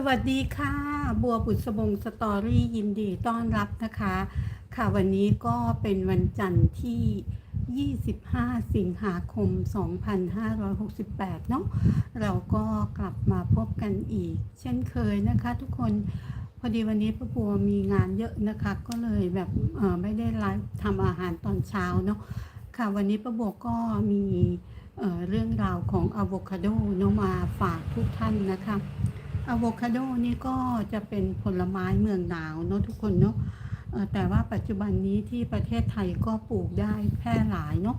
สวัสดีค่ะ บัวบุษบงสตอรี่ยินดีต้อนรับนะคะ ค่ะวันนี้ก็เป็นวันจันทร์ที่ 25 สิงหาคม 2568 เนาะเราก็กลับมาพบกันอีก เช่นเคยนะคะทุกคนพอดีวันนี้ป้าบัวมีงานเยอะนะคะ ก็เลยแบบไม่ได้ไลฟ์ทำอาหารตอนเช้าเนาะค่ะวันนี้ป้าบัวก็มีเรื่องราวของอะโวคาโดเนาะมาฝากทุกท่านนะคะ อะโวคาโดนี่ก็จะเป็นผลไม้เมืองหนาวเนอะทุกคนเนาะแต่ว่าปัจจุบันนี้ที่ประเทศไทยก็ปลูกได้แพร่หลายเนาะ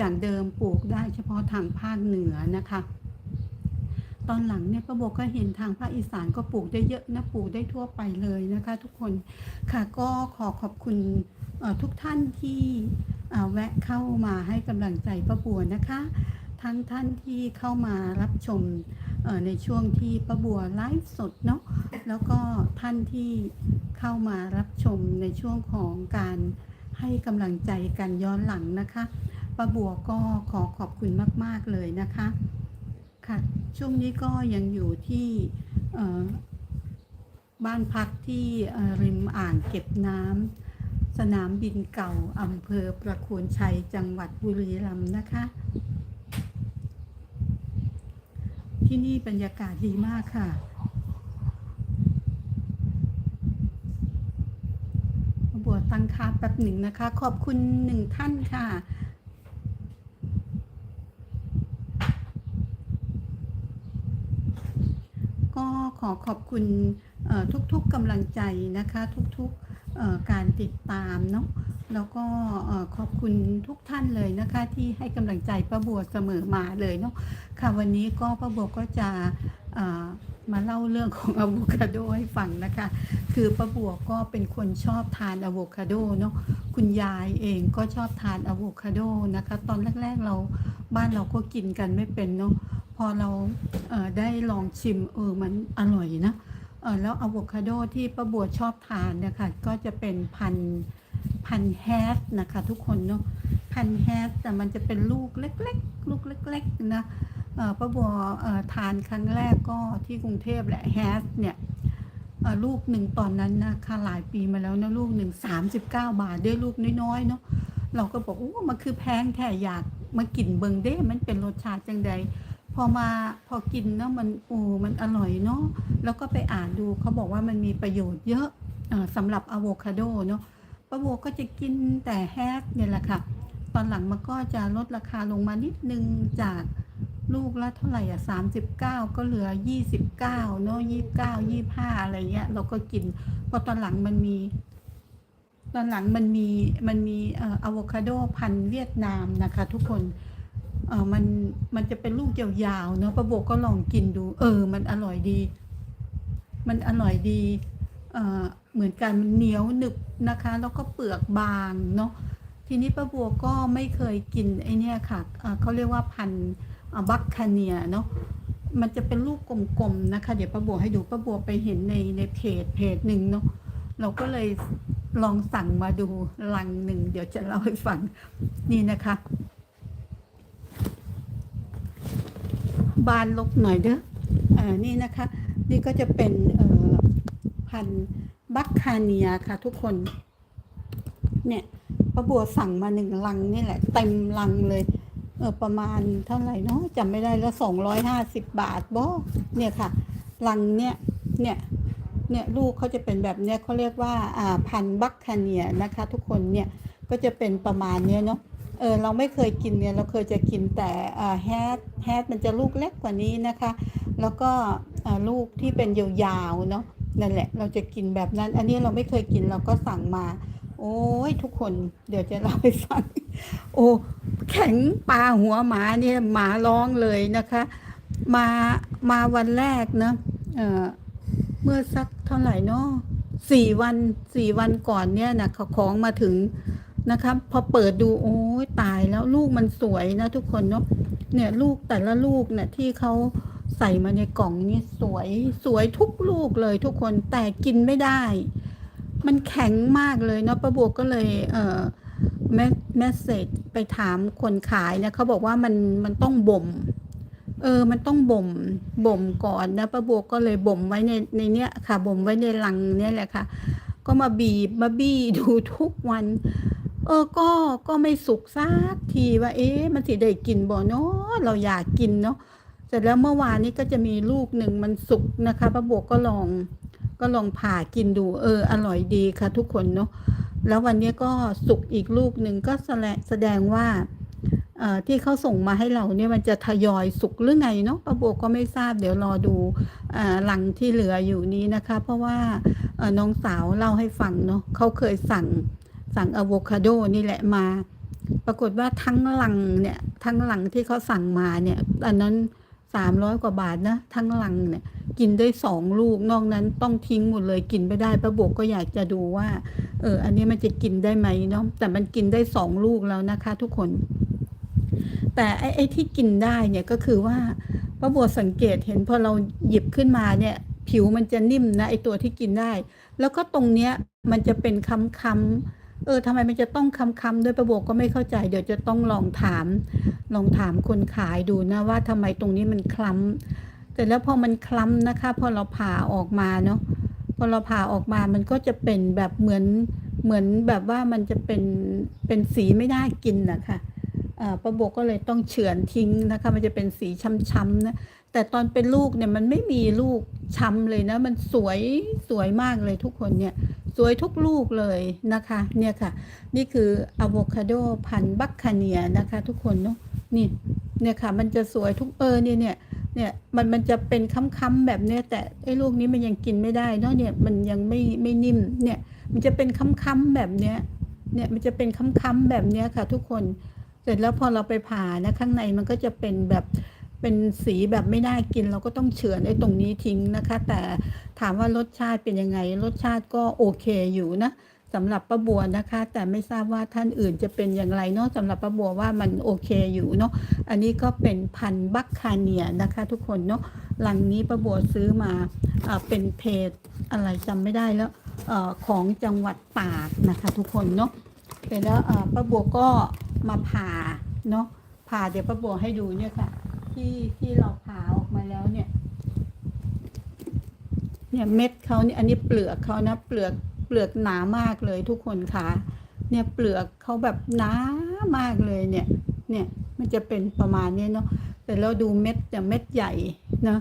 จากเดิมปลูกได้เฉพาะทางภาคเหนือนะคะ ตอนหลังเนี่ยป้าโบก็เห็นทางภาคอีสานก็ปลูกได้เยอะนะปลูกได้ทั่วไปเลยนะคะ ทุกคนค่ะก็ขอขอบคุณทุกท่านที่แวะเข้ามาให้กำลังใจป้าบัวนะคะ ทั้งท่านที่เข้ามารับชม ในช่วงที่ป้าบัวไลฟ์สดเนาะแล้วก็ท่านที่เข้ามารับชมในช่วงของการให้กำลังใจกันย้อนหลังนะคะป้าบัวก็ขอขอบคุณมาก ๆ เลยนะคะค่ะช่วงนี้ก็ยังอยู่ที่บ้านพักที่ริมอ่างเก็บน้ำสนามบินเก่าอำเภอประโคนชัยจังหวัดบุรีรัมย์นะคะ ที่นี่บรรยากาศดีมากค่ะบัวตั้งคาแป๊บหนึ่งนะคะ ขอบคุณหนึ่งท่านค่ะก็ขอขอบคุณทุกๆกำลังใจนะคะ ทุกๆการติดตามเนาะ แล้วก็ขอบคุณทุกท่านเลยนะคะ ที่ให้กำลังใจป้าบัวเสมอมาเลยเนาะค่ะวันนี้ก็ป้าบัวก็จะมาเล่าเรื่องของอะโวคาโดให้ฟังนะคะ คือป้าบัวก็เป็นคนชอบทานอะโวคาโดเนาะคุณยายเองก็ชอบทานอะโวคาโดนะคะ ตอนแรกๆเราบ้านเราก็กินกันไม่เป็นเนาะพอเราได้ลองชิมเออมันอร่อยนะ ออแล้วอะโวคาโดที่ป้าบัวชอบทานนะคะ ก็จะเป็นพันพันแฮสนะคะ ทุกคนเนาะพันแฮสแต่มันจะเป็นลูกเล็ก ๆ ลูกเล็ก ๆ นะเออป้าบัวเออทานครั้งแรกก็ที่กรุงเทพแหละแฮสเนี่ยเออลูกหนึ่งตอนนั้นนะคะหลายปีมาแล้วนะลูกหนึ่งสามสิบเก้าบาทได้ลูกน้อยๆเนาะเราก็บอกโอ้มันคือแพงแค่อยากมากินเบิงเด้ มันเป็นรสชาติจังใด พอมาพอกินเนาะมันโอ้มันอร่อยเนาะแล้วก็ไปอ่านดูเขาบอกว่ามันมีประโยชน์เยอะอ่อสำหรับอะโวคาโดเนาะป้าบัวก็จะกินแต่แฮสเนี่ยแหละค่ะ ตอนหลังมันก็จะลดราคาลงมานิดนึงจากลูกละเท่าไหร่อะสามสิบเก้าก็เหลือยี่สิบเก้าเนาะยี่บเก้ายี่ห้าอะไรเงี้ย เราก็กินเพราะตอนหลังมันมี ตอนหลังมันมีมันมีเอ่ออะโวคาโดพันธุ์เวียดนามนะคะ ทุกคน เออมันมันจะเป็นลูกยาวๆเนาะประโบกก็ลองกินดู เออ มันอร่อยดี มันอร่อยดีเอ่อเหมือนกันมันเหนียวหนึบนะคะ แล้วก็เปลือกบางเนาะทีนี้ป้าบัวก็ไม่เคยกินไอเนี้ยค่ะเขาเรียกว่าพันธุ์บัคคาเนียเนาะมันจะเป็นลูกกลมๆนะคะ เดี๋ยวป้าบัวให้ดูป้าบัวไปเห็นในในเพจเพจหนึ่งเนาะเราก็เลยลองสั่งมาดูลังหนึ่งเดี๋ยวจะเล่าให้ฟังนี่นะคะ บานลบหน่อยเด้ออ่านี่นะคะ นี่ก็จะเป็นเอ่อพันบัคคาเนียค่ะทุกคน เนี่ยป้าบัวสั่งมาหนึ่งลังนี่แหละ เต็มลังเลย เออประมาณเท่าไหร่เนาะจำไม่ได้แล้วสองร้อยห้าสิบบาทบ่เนี่ยค่ะ ลังเนี่ย เนี่ย เนี่ยลูกเขาจะเป็นแบบเนี้ยเขาเรียกว่าอ่าพันบัคคาเนียนะคะ ทุกคนเนี่ยก็จะเป็นประมาณเนี้ยเนาะ เออเราไม่เคยกินเนี่ยเราเคยจะกินแต่แฮดแฮดมันจะลูกเล็กกว่านี้นะคะ แล้วก็ลูกที่เป็นยาวๆเนาะนั่นแหละ เราจะกินแบบนั้น อันนี้เราไม่เคยกินเราก็สั่งมา โอ้ยทุกคนเดี๋ยวจะเล่าให้ฟังโอ้แข็งปลาหัวหมาเนี่ยหมาร้องเลยนะคะ มามาวันแรกนะเออเมื่อสักเท่าไหร่เนาะสี่วันสี่วันก่อนเนี่ยนะเขาของมาถึง นะครับพอเปิดดูโอ้ยตายแล้วลูกมันสวยนะทุกคนเนาะเนี่ยลูกแต่ละลูกเนี่ยที่เขาใส่มาในกล่องนี่สวยสวยทุกลูกเลยทุกคนแต่กินไม่ได้ มันแข็งมากเลยเนาะประบวกก็เลยเอ่อแมสเซจไปถามคนขายเนี่ยเขาบอกว่ามันมันต้องบ่ม เออ มันต้องบ่มบ่มก่อนนะป้าบัวก็เลยบ่มไว้ในในเนี้ยค่ะบ่มไว้ในลังเนี่ยแหละค่ะ ก็มาบีบมาบี้ดูทุกวัน เออก็ก็ไม่สุกสักทีว่า เอ๊ะมันสิได้กินบ่เนาะเราอยากกินเนาะเสร็จแล้วเมื่อวานนี้ก็จะมีลูกหนึ่งมันสุกนะคะป้าบวก็ลองก็ลองผ่ากินดู เออ อร่อยดีค่ะ ทุกคนเนาะแล้ววันนี้ก็สุกอีกลูกหนึ่งก็แสดงแสดงว่าเอ่อที่เขาส่งมาให้เราเนี่ยมันจะทยอยสุกหรือไงเนาะป้าโบก็ไม่ทราบเดี๋ยวรอดูอ่าหลังที่เหลืออยู่นี้นะคะ เพราะว่าเออน้องสาวเล่าให้ฟังเนาะเขาเคยสั่ง สั่งอะโวคาโดนี่แหละมา ปรากฏว่าทั้งหลังเนี่ยทั้งหลังที่เขาสั่งมาเนี่ยอันนั้นสามร้อยกว่าบาทนะทั้งหลังเนี่ยกินได้สองลูกนอกนั้นต้องทิ้งหมดเลยกินไม่ได้ป้าโบกก็อยากจะดูว่า เออ อันนี้มันจะกินได้ไหมเนาะแต่มันกินได้สองลูกแล้วนะคะ ทุกคน แต่ไอ้ไอที่กินได้เนี่ยก็คือว่าป้าบัวสังเกตเห็นพอเราหยิบขึ้นมาเนี่ย ผิวมันจะนิ่มนะไอ้ตัวที่กินได้ แล้วก็ตรงเนี้ยมันจะเป็นคำคำๆ เออทำไมมันจะต้องคำคำด้วยป้าบัวก็ไม่เข้าใจ เดี๋ยวจะต้องลองถาม ลองถามคนขายดูนะว่าทำไมตรงนี้มันคล้ำแต่แล้วพอมันคล้ำนะคะ พอเราผ่าออกมาเนาะพอเราผ่าออกมามันก็จะเป็นแบบเหมือนเหมือนแบบว่ามันจะเป็นเป็นสีไม่น่ากินนะคะอ่าป้าโบก็เลยต้องเฉือนทิ้งนะคะ มันจะเป็นสีช้ำๆนะแต่ตอนเป็นลูกเนี่ยมันไม่มีลูกช้ำเลยนะ มันสวยสวยมากเลยทุกคนเนี่ย สวยทุกลูกเลยนะคะ เนี่ยค่ะ นี่คืออะโวคาโดพันบัคคาเนียนะคะ ทุกคนเนาะนี่เนี่ยค่ะ มันจะสวยทุกเออเนี่ยเนี่ยเนี่ยมันมันจะเป็นค้ำๆแบบเนี้ยแต่ไอ้ลูกนี้มันยังกินไม่ได้เนาะเนี่ยมันยังไม่ไม่นิ่มเนี่ยมันจะเป็นค้ำๆแบบเนี้ยเนี่ยมันจะเป็นค้ำๆแบบเนี้ยค่ะ ทุกคนเสร็จแล้วพอเราไปผ่านะข้างในมันก็จะเป็นแบบ เป็นสีแบบไม่น่ากินเราก็ต้องเฉือนไอ้ตรงนี้ทิ้งนะคะ แต่ถามว่ารสชาติเป็นยังไง รสชาติก็โอเคอยู่นะสำหรับป้าบัวนะคะ แต่ไม่ทราบว่าท่านอื่นจะเป็นอย่างไรเนาะสำหรับป้าบัวว่ามันโอเคอยู่เนาะอันนี้ก็เป็นพันบัคคาเนียนะคะ ทุกคนเนาะหลังนี้ป้าบัวซื้อมาอ่าเป็นเพจอะไรจำไม่ได้แล้วอของจังหวัดตากนะคะ ทุกคนเนาะเสร็จแล้วอ่อป้าบัวก็มาผ่าเนาะผ่าเดี๋ยวป้าบัวให้ดูเนี่ยค่ะ ที่ที่เราผ่าออกมาแล้วเนี่ย เนี่ยเม็ดเขาเนี่ยอันนี้เปลือกเขานะเปลือกเปลือกหนามากเลยทุกคนค่ะเนี่ยเปลือกเขาแบบหนามากเลยเนี่ย เนี่ยมันจะเป็นประมาณนี้เนาะแต่เราดูเม็ดแต่เม็ดใหญ่เนาะ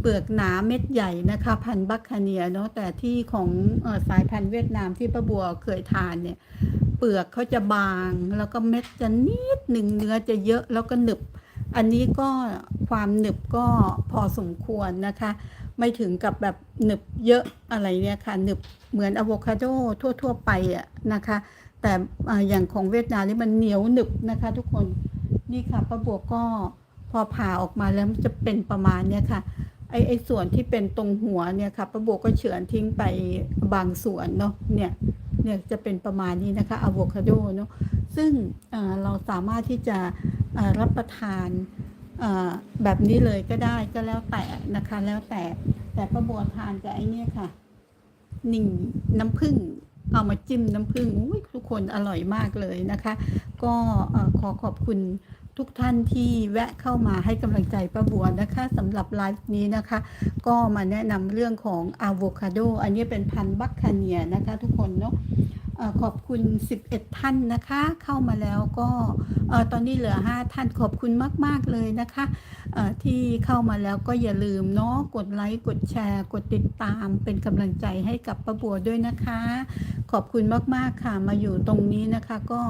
เปลือกหนาเม็ดใหญ่นะคะ พันธุ์บัคคาเนียเนาะแต่ที่ของออสายพันธุ์เวียดนามที่ป้าบัวเคยทานเนี่ย เปลือกเขาจะบางแล้วก็เม็ดจะนิดหนึ่งเนื้อจะเยอะแล้วก็หนึบ อันนี้ก็ความหนึบก็พอสมควรนะคะ ไม่ถึงกับแบบหนึบเยอะอะไรเนี่ยค่ะหนึบเหมือนอะโวคาโดทั่ว ๆ ไปอะนะคะ แต่อย่างของเวียดนามนี่มันเหนียวหนึบนะคะ ทุกคนนี่ค่ะป้าบัวก็พอผ่าออกมาแล้วมันจะเป็นประมาณเนี้ยค่ะไอไอส่วนที่เป็นตรงหัวเนี่ยค่ะป้าบัวก็เฉือนทิ้งไปบางส่วนเนาะเนี่ยเนี่ยจะเป็นประมาณนี้นะคะอะโวคาโดเนาะซึ่งเราสามารถที่จะ รับประทานแบบนี้เลยก็ได้ก็แล้วแต่นะคะ แล้วแต่แต่ป้าบัวทานกับไอ้นี่ค่ะนิ่งน้ำผึ้งเอามาจิ้มน้ำผึ้งอุ้ยทุกคนอร่อยมากเลยนะคะ ก็ขอขอบคุณทุกท่านที่แวะเข้ามาให้กำลังใจป้าบัวนะคะสำหรับไลฟ์นี้นะคะ ก็มาแนะนำเรื่องของอะโวคาโดอันนี้เป็นพันธุ์บัคคาเนียนะคะ ทุกคนเนาะ ขอบคุณ 11 ท่านนะคะ เข้ามาแล้วก็ตอนนี้เหลือ 5 ท่านขอบคุณมาก ๆ เลยนะคะที่เข้ามาแล้วก็อย่าลืมเนาะกดไลค์กดแชร์ กดติดตามเป็นกำลังใจให้กับป้าบัวด้วยนะคะ ขอบคุณมาก ๆ ค่ะมาอยู่ตรงนี้นะคะ ก็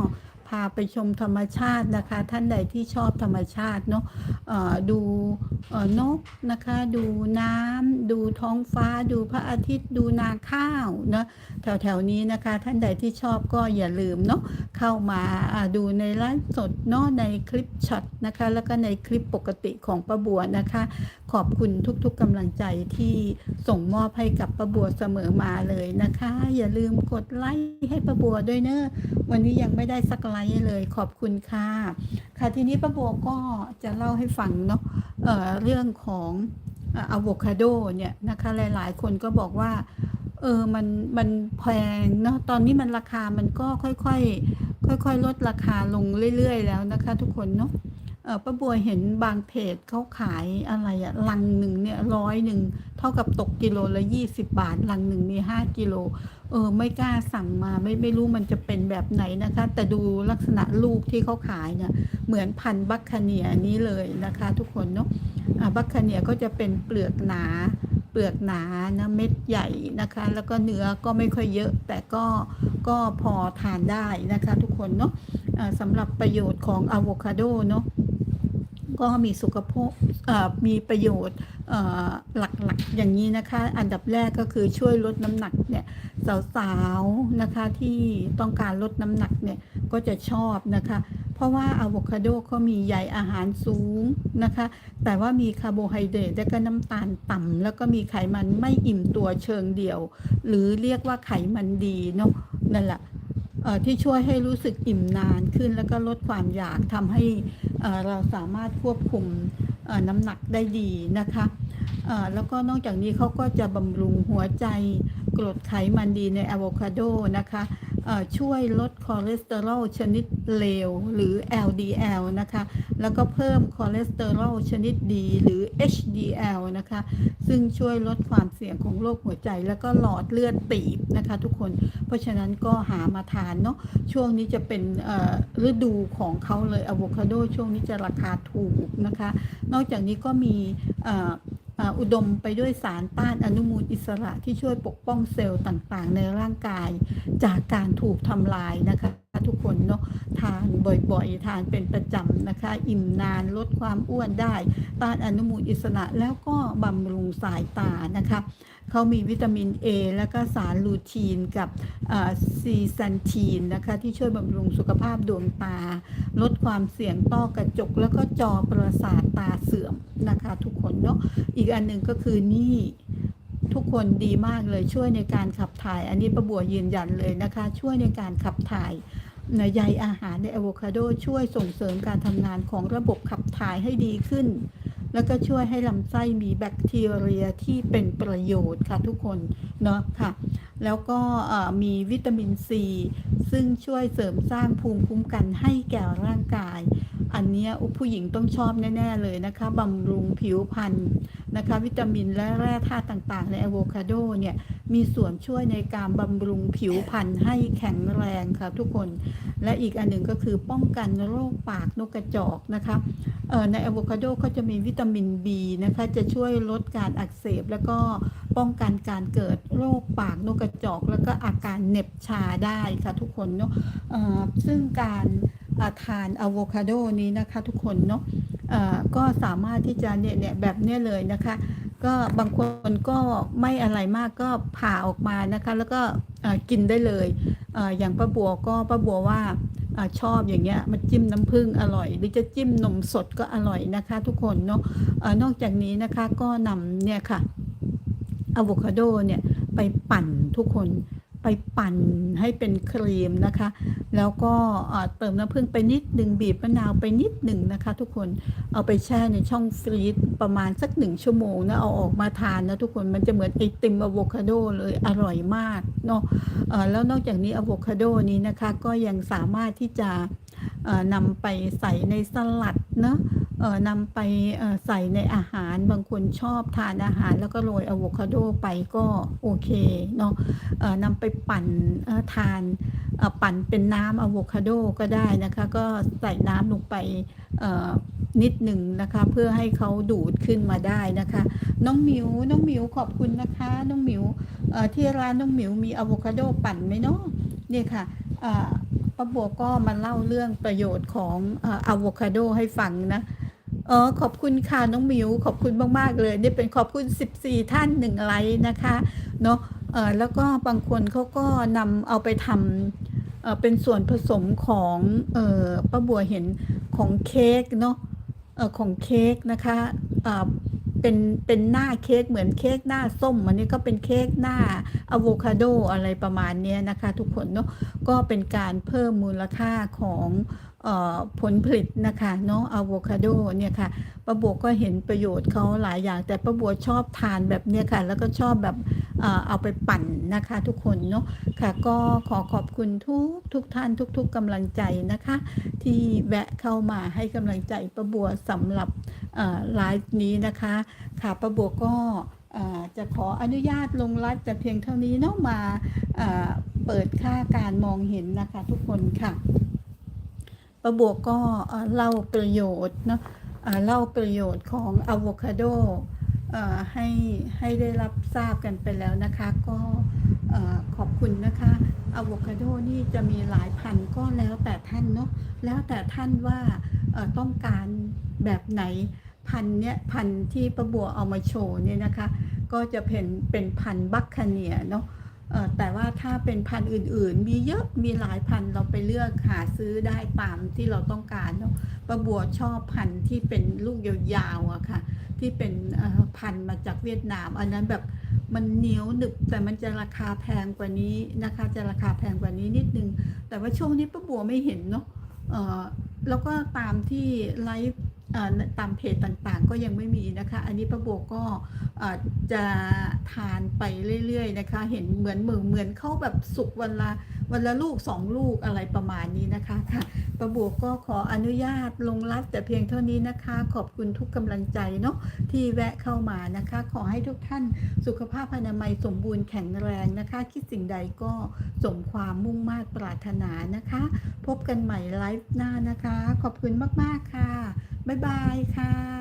พาไปชมธรรมชาตินะคะ ท่านใดที่ชอบธรรมชาติเนาะดูนกนะคะ ดูน้ำดูท้องฟ้า ดูพระอาทิตย์ดูนาข้าวนะแถวๆนี้นะคะ ท่านใดที่ชอบก็อย่าลืมเนาะเข้ามาดูในไลฟ์สดเนาะในคลิปช็อตนะคะ แล้วก็ในคลิปปกติของป้าบัวนะคะขอบคุณทุกๆกำลังใจที่ส่งมอบให้กับป้าบัวเสมอมาเลยนะคะ อย่าลืมกดไลค์ให้ป้าบัวด้วยเนอะวันนี้ยังไม่ได้สักไลค์เลย ขอบคุณค่ะ ค่ะทีนี้ป้าบัวก็จะเล่าให้ฟังเนาะเเรื่องของอะโวคาโดเนี่ยนะคะหลายๆ คนก็บอกว่าเออมันมันแพงเนาะตอนนี้มันราคามันก็ค่อยๆค่อยๆลดราคาลงเรื่อย ๆ แล้วนะคะ ทุกคนเนาะ ป้าบัวเห็นบางเพจเขาขายอะไรอะลังหนึ่งเนี่ยร้อยหนึ่งเท่ากับตกกิโลละยี่สิบบาทลังหนึ่งมีห้ากิโลเออไม่กล้าสั่งมาไม่ไม่รู้มันจะเป็นแบบไหนนะคะ แต่ดูลักษณะลูกที่เขาขายเนี่ยเหมือนพันบัคคเนียนี้เลยนะคะ ทุกคนเนาะอ่าบัคคเนียก็จะเป็นเปลือกหนา เปลือกหนานะเม็ดใหญ่นะคะ แล้วก็เนื้อก็ไม่ค่อยเยอะ แต่ก็ก็พอทานได้นะคะ ทุกคนเนาะอ่าสำหรับประโยชน์ของอะโวคาโดเนาะ ก็มีสุขภาพมีประโยชน์หลักๆอย่างนี้นะคะ อันดับแรกก็คือช่วยลดน้ำหนักเนี่ยสาวๆนะคะที่ต้องการลดน้ำหนักเนี่ยก็จะชอบนะคะ เพราะว่าอะโวคาโดเขามีใยอาหารสูงนะคะ แต่ว่ามีคาร์โบไฮเดรตและก็น้ำตาลต่ำแล้วก็มีไขมันไม่อิ่มตัวเชิงเดี่ยว หรือเรียกว่าไขมันดีเนาะนั่นแหละที่ช่วยให้รู้สึกอิ่มนานขึ้นแล้วก็ลดความอยากทำให้ เราสามารถควบคุมน้ำหนักได้ดีนะคะแล้วก็นอกจากนี้เขาก็จะบำรุงหัวใจกรดไขมันดีในอะโวคาโดนะคะ ช่วยลดคอเลสเตอรอลชนิดเลวหรือ LDL นะคะ แล้วก็เพิ่มคอเลสเตอรอลชนิดดีหรือ HDL นะคะ ซึ่งช่วยลดความเสี่ยงของโรคหัวใจ แล้วก็หลอดเลือดตีบนะคะ ทุกคน เพราะฉะนั้นก็หามาทานเนาะ ช่วงนี้จะเป็นฤดูของเขาเลยอะโวคาโดช่วงนี้จะราคาถูกนะคะ นอกจากนี้ก็มี อุดมไปด้วยสารต้านอนุมูลอิสระที่ช่วยปกป้องเซลล์ต่างๆ ในร่างกาย จากการถูกทำลายนะคะทุกคนเนาะทานบ่อยๆ ทานเป็นประจำนะคะ อิ่มนานลดความอ้วนได้ ต้านอนุมูลอิสระแล้วก็บำรุงสายตานะคะ เขามีวิตามิน A แล้วก็สารลูทีนกับซีซันทีนนะคะ ที่ช่วยบำรุงสุขภาพดวงตา ลดความเสี่ยงต้อกระจก แล้วก็จอประสาทตาเสื่อมนะคะ ทุกคนเนาะอีกอันหนึ่งก็คือนี่ทุกคนดีมากเลยช่วยในการขับถ่าย อันนี้ประบัวยืนยันเลยนะคะ ช่วยในการขับถ่ายในใยอาหารในอะโวคาโดช่วยส่งเสริมการทำงานของระบบขับถ่ายให้ดีขึ้น แล้วก็ช่วยให้ลำไส้มีแบคทีเรียที่เป็นประโยชน์ค่ะทุกคนเนาะค่ะ แล้วก็มีวิตามินซีซึ่งช่วยเสริมสร้างภูมิคุ้มกันให้แก่ร่างกาย อันเนี้ยผู้หญิงต้องชอบแน่ ๆ เลยนะคะบำรุงผิวพรรณนะคะ วิตามินและแร่ธาตุต่าง ๆ ในอะโวคาโดเนี่ย มีส่วนช่วยในการบำรุงผิวพรรณให้แข็งแรงค่ะทุกคน และอีกอันหนึ่งก็คือป้องกันโรคปากนกกระจอกนะคะเออในอะโวคาโดก็จะมีวิตามิน B นะคะ จะช่วยลดการอักเสบ แล้วก็ป้องกันการเกิดโรคปากนกกระจอก แล้วก็อาการเหน็บชาได้ค่ะทุกคนเนาะเอ่อซึ่งการาทานอะโวคาโดนี้นะคะทุกคนเนาะเอ่อก็สามารถที่จะเนี่ยเนี่ยแบบเนี้ยเลยนะคะ ก็บางคนก็ไม่อะไรมากก็ผ่าออกมานะคะ แล้วก็กินได้เลยออย่างป้าบัวก็ป้าบัวว่าอชอบอย่างเงี้ยมาจิ้มน้ำผึ้งอร่อย หรือจะจิ้มนมสดก็อร่อยนะคะ ทุกคนเนาะอ่อนอกจากนี้นะคะก็นำเนี่ยค่ะอะโวคาโดเนี่ยไปปั่นทุกคน ไปปั่นให้เป็นครีมนะคะ แล้วก็เติมน้ำผึ้งไปนิดหนึ่งบีบมะนาวไปนิดหนึ่งนะคะ ทุกคนเอาไปแช่ในช่องฟรีซประมาณสักหนึ่งชั่วโมงนะเอาออกมาทานนะทุกคนมันจะเหมือนไอติมอะโวคาโดเลยอร่อยมากเนาะแล้วนอกจากนี้อะโวคาโดนี้นะคะก็ยังสามารถที่จะนำไปใส่ในสลัดเนาะ นำไปใส่ในอาหารบางคนชอบทานอาหารแล้วก็โรยอะโวคาโดไปก็โอเคเนาะเอ่อนำไปปั่นทานปั่นเป็นน้ำอะโวคาโดก็ได้นะคะ ก็ใส่น้ำลงไปนิดหนึ่งนะคะ เพื่อให้เขาดูดขึ้นมาได้นะคะ น้องหมิวน้องหมิวขอบคุณนะคะ น้องหมิวที่ร้านน้องหมิวมีอะโวคาโดปั่นไหมเนาะนี่ค่ะป้าบัวก็มาเล่าเรื่องประโยชน์ของอะโวคาโดให้ฟังนะ เออขอบคุณค่ะน้องมิวขอบคุณมาก ๆ เลยนี่เป็นขอบคุณ 14 ท่านหนึ่งไลค์นะคะเนาะเออแล้วก็บางคนเขาก็นำเอาไปทำเออเป็นส่วนผสมของเออป้าบัวเห็นของเค้กเนาะเออของเค้กนะคะเอ่าเป็นเป็นหน้าเค้กเหมือนเค้กหน้าส้มอันนี้ก็เป็นเค้กหน้าอะโวคาโดอะไรประมาณนี้นะคะ ทุกคนเนาะก็เป็นการเพิ่มมูลค่าของ ผลผลิตนะคะเนาะอะโวคาโดเนี่ยค่ะป้าบัวก็เห็นประโยชน์เขาหลายอย่าง แต่ป้าบัวชอบทานแบบเนี้ยค่ะ แล้วก็ชอบแบบเอาไปปั่นนะคะ ทุกคนเนาะค่ะ ก็ขอขอบคุณทุกทุกท่านทุก ๆกำลังใจนะคะ ที่แวะเข้ามาให้กำลังใจป้าบัวสำหรับไลฟ์นี้นะคะ ค่ะป้าบัวก็จะขออนุญาตลงไลฟ์แต่เพียงเท่านี้เนาะมาเปิดค่าการมองเห็นนะคะ ทุกคนค่ะ ป้าบัวก็เล่าประโยชน์เนาะเล่าประโยชน์ของอะโวคาโดให้ให้ได้รับทราบกันไปแล้วนะคะ ก็ขอบคุณนะคะอะโวคาโดนี่จะมีหลายพันก็แล้วแต่ท่านเนาะแล้วแต่ท่านว่าต้องการแบบไหนพันเนี้ยพันที่ประบัวเอามาโชว์เนี่ยนะคะ ก็จะเป็นเป็นพันบัคคาเนียเนาะ แต่ว่าถ้าเป็นพันธุ์อื่นๆ มีเยอะมีหลายพันธุ์เราไปเลือกหาซื้อได้ตามที่เราต้องการเนาะประบัวชอบพันธุ์ที่เป็นลูกยาวๆอะค่ะ ที่เป็นพันธุ์มาจากเวียดนาม อันนั้นแบบมันเหนียวหนึบแต่มันจะราคาแพงกว่านี้นะคะ จะราคาแพงกว่านี้นิดนึง แต่ว่าช่วงนี้ป้าบัวไม่เห็นเนาะเอ่อแล้วก็ตามที่ไลฟ์ ตามเพจต่างๆ ก็ยังไม่มีนะคะ อันนี้ป้าบัวก็จะทานไปเรื่อยๆนะคะ เห็นเหมือนเหมือนเหมือนเขาแบบสุกวันละวันละลูกสองลูกอะไรประมาณนี้นะคะค่ะป้าบัวก็ขออนุญาตลงไลฟ์แต่เพียงเท่านี้นะคะ ขอบคุณทุกกำลังใจเนาะที่แวะเข้ามานะคะ ขอให้ทุกท่านสุขภาพอนามัยสมบูรณ์แข็งแรงนะคะ คิดสิ่งใดก็สมความมุ่งมา่ปรารถนานะคะ พบกันใหม่ไลฟ์หน้านะคะ ขอบคุณมากๆค่ะ บ๊ายบายค่ะ